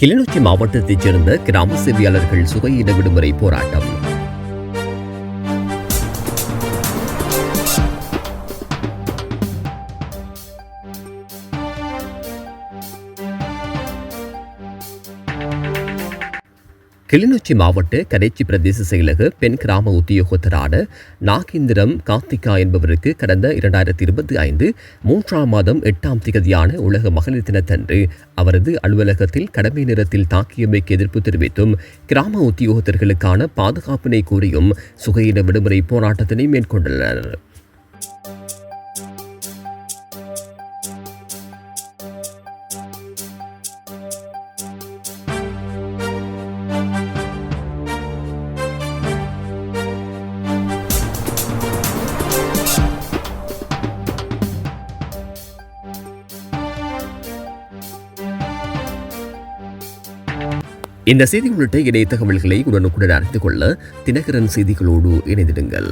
கிளிநொச்சி மாவட்டத்தைச் சேர்ந்த கிராம சேவையாளர்கள் சுகையின விடுமுறை போராட்டம். கிளிநொச்சி மாவட்ட கரைச்சி பிரதேச செயலக பெண் கிராம உத்தியோகத்தரான நாகேந்திரம் கார்த்திகா என்பவருக்கு கடந்த இரண்டாயிரத்தி இருபத்தி ஐந்து மூன்றாம் மாதம் எட்டாம் திகதியான உலக மகளிர் தினத்தன்று அவரது அலுவலகத்தில் கடமை நேரத்தில் தாக்கியமைக்கு எதிர்ப்பு தெரிவித்தும் கிராம உத்தியோகத்தர்களுக்கான பாதுகாப்பினை கோரியும் சுகையின விடுமுறை போராட்டத்தினை மேற்கொண்டுள்ளனர். இந்த செய்தி உள்ளிட்ட இணைய தகவல்களை உடனுக்குடன் அறிந்து கொள்ள தினகரன் செய்திகளோடு இணைந்திடுங்கள்.